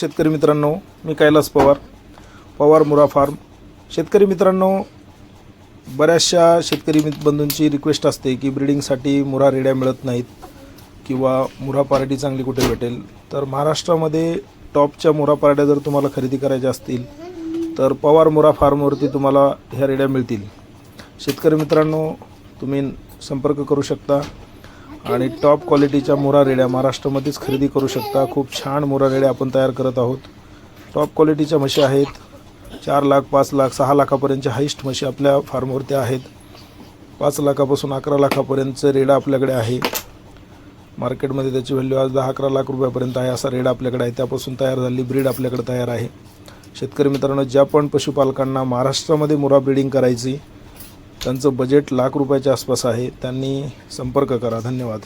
शेतकरी मित्रांनो मी कैलास पवार पवार मुरा फार्म. शेतकरी मित्रांनो बऱ्याचशा शेतकरी मित बंधूंची रिक्वेस्ट असते की ब्रिडिंगसाठी मुरा रेड्या मिळत नाहीत किंवा मुरा पार्टी चांगली कुठे भेटेल. तर महाराष्ट्रामध्ये टॉपच्या मुरा पार्ट्या जर तुम्हाला खरेदी करायच्या असतील तर पवार मुरा फार्मवरती तुम्हाला ह्या रेड्या मिळतील. शेतकरी मित्रांनो तुम्ही संपर्क करू शकता. आणि टॉप क्वालिटीच्या मुरा रेड्या महाराष्ट्रामध्येच खरेदी करू शकता. खूप छान मुरा रेड्या आपण तयार करत आहोत. टॉप क्वालिटीच्या म्हशी आहेत. चार लाख पाच लाख सहा लाखापर्यंतच्या हाईस्ट म्हशी आपल्या फार्मवरती आहेत. पाच लाखापासून अकरा लाखापर्यंतचं रेडा आपल्याकडे आहे. मार्केटमध्ये त्याची व्हॅल्यू आज दहा अकरा लाख रुपयापर्यंत आहे असा रेडा आपल्याकडे आहे. त्यापासून तयार झालेली ब्रीड आपल्याकडे तयार आहे. शेतकरी मित्रांनो ज्या पण पशुपालकांना महाराष्ट्रामध्ये मुरा ब्रीडिंग करायची त्यांचं बजेट लाख रुपयाच्या आसपास आहे. त्यांनी संपर्क करा. धन्यवाद.